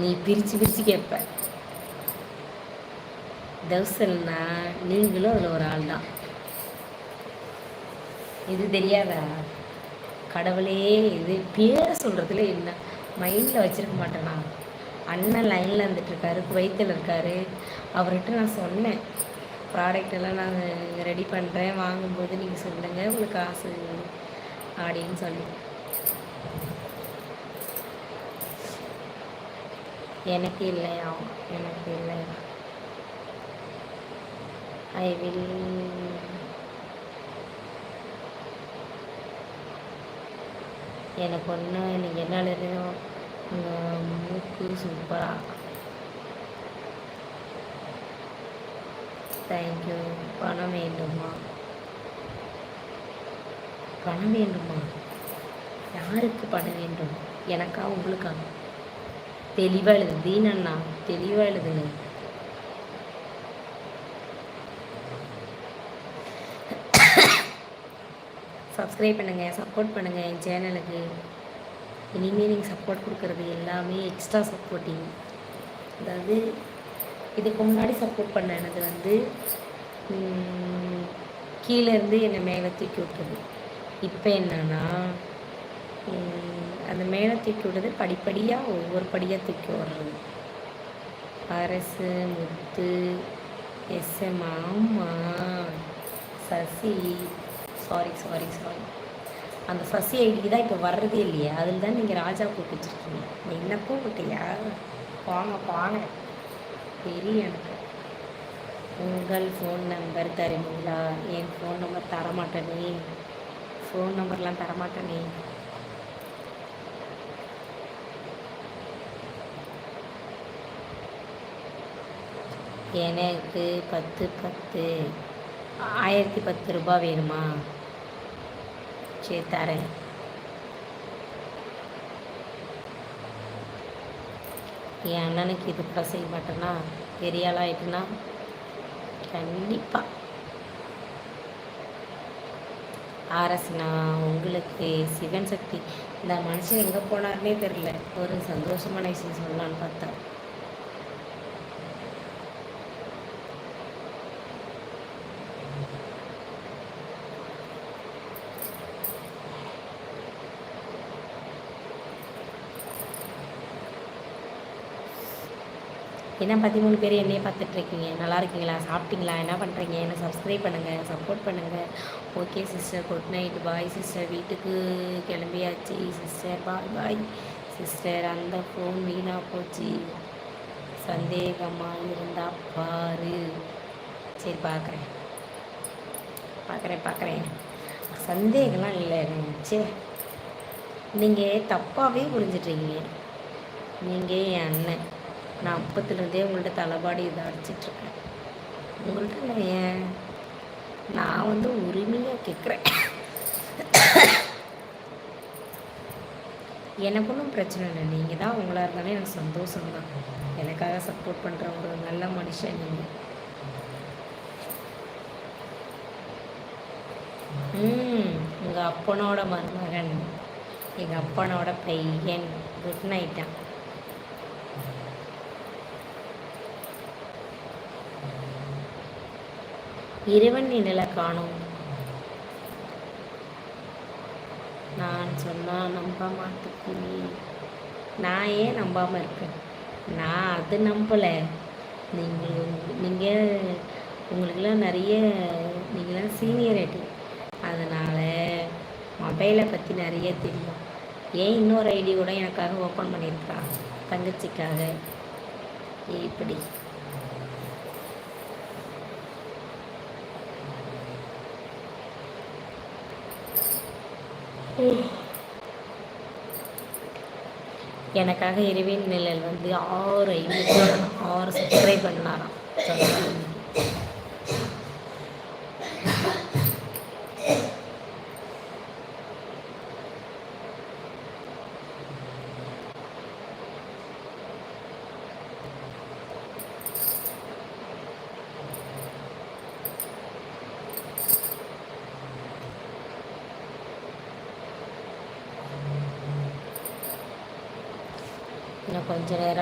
நீ பிரித்து பிரித்து கேட்ப. தௌசண்ட்னா நீங்களும் அதில் ஒரு ஆள் தான். இது தெரியாதா? கடவுளே இது பேரை சொல்கிறதுல என்ன? மைண்டில் வச்சுருக்க மாட்டேனா? அண்ணன் லைனில் இருந்துட்டுருக்காரு குவைத்தில் இருக்கார். அவர்கிட்ட நான் சொன்னேன். ப்ராடக்ட் எல்லாம் நான் ரெடி பண்ணுறேன் வாங்கும்போது நீங்கள் சொல்லுங்கள் உங்களுக்கு காசு அப்படின்னு சொல்லி. எனக்கு இல்லையா எனக்கு இல்லையா ஐ வில் எனக்கு ஒன்று நீங்கள் என்ன எழுதுறோம் மூக்கு சூப்பராக தேங்க்யூ பணம் வேண்டுமா? பணம் வேண்டுமா? யாருக்கு பணம் வேண்டும்? எனக்கா உங்களுக்கா? தெளிவாக எழுது தீனண்ணா தெளிவாக எழுதுங்க சப்ஸ்கிரைப் பண்ணுங்கள் சப்போர்ட் பண்ணுங்கள் என் சேனலுக்கு இனிமேல் நீங்கள் சப்போர்ட் கொடுக்குறது எல்லாமே எக்ஸ்ட்ரா சப்போர்ட்டிங் அதாவது இதுக்கு முன்னாடி சப்போர்ட் பண்ண எனக்கு வந்து கீழேருந்து என்னை மேலே தூக்கி விட்டுறது இப்போ என்னன்னா அந்த மேலே தூக்கி விடுறது படிப்படியாக ஒவ்வொரு படியாக தூக்கி விடுறது அரசு முத்து எஸ்எம் ஆமா சசி. சாரி சாரி சாரி அந்த சசி ஐடிக்கு தான் இப்போ வர்றதே இல்லையா. அதில் தான் நீங்கள் ராஜா கூப்பிட்டு என்ன கூப்பிட்டியா? வாங்க வாங்க. தெரியும் எனக்கு. உங்கள் ஃபோன் நம்பர் தருவீங்களா? என் ஃபோன் நம்பர் தரமாட்டேனே. ஃபோன் நம்பர்லாம் தரமாட்டேனே. எனக்கு பத்து பத்து. ஆயிரத்தி பத்து ரூபாய் வேணுமா? சரி தரேன். என் அண்ணனுக்கு இது கூட செய்ய மாட்டேன்னா பெரிய ஆளாயிட்டுனா கண்டிப்பாக ஆர்எஸ்னா உங்களுக்கு சிவன் சக்தி. இந்த மனுஷன் எங்கே போனாருன்னே தெரில ஒரு சந்தோஷமான விஷயம் சொல்லலான்னு பார்த்தா. என்ன பதிமூணு பேர் என்னையே பார்த்துட்ருக்கீங்க? நல்லா இருக்கீங்களா? சாப்பிட்டீங்களா? என்ன பண்ணுறீங்க என்ன சப்ஸ்கிரைப் பண்ணுங்கள் சப்போர்ட் பண்ணுங்கள் okay sister good night bye sister வீட்டுக்கு கிளம்பியாச்சு. சிஸ்டர் பாய் பாய் சிஸ்டர் அந்த ஃபோன் வீணாக போச்சு. சந்தேகமாக இருந்தால் பாரு. சரி பார்க்குறேன் பார்க்குறேன் பார்க்குறேன் சந்தேகம்லாம் இல்லை. சரி நீங்கள் தப்பாகவே புரிஞ்சிட்ருக்கீங்க. நீங்கள் என் அண்ணன். நான் அப்பத்துலேருந்தே உங்கள்கிட்ட தலைபாடி இதை அடிச்சிட்ருக்கேன். உங்கள்கிட்ட ஏன்? நான் வந்து உரிமையாக கேட்குறேன். எனக்கு ஒன்றும் பிரச்சனை இல்லை. நீங்கள் தான் உங்களாக இருந்தாலே எனக்கு சந்தோஷம் தான். எனக்காக சப்போர்ட் பண்ணுற ஒரு நல்ல மனுஷன் நீங்கள் ம் உங்கள் அப்பனோட மருமகன் எங்கள் அப்பனோட பையன் குட் நைட்டான் இறைவன் நிழலை காணும். நான் சொன்னால் நம்ப மாட்டேன் நான் ஏன் நம்பாமல் இருக்கேன்? நான் அது நம்பலை. நீங்கள் நீங்கள் உங்களுக்கெல்லாம் நிறைய நீங்களாம் சீனியரிட்டி அதனால் மொபைலை பற்றி நிறைய தெரியும். ஏன் இன்னொரு ஐடி கூட எனக்காக ஓப்பன் பண்ணியிருக்கா? தங்கச்சிக்காக. இப்படி. எனக்காக இரவின் நிழல் வந்து ஆறு ஐநூறு ஆறு சப்ஸ்கிரைப் பண்ணாராம். கொஞ்ச நேரம்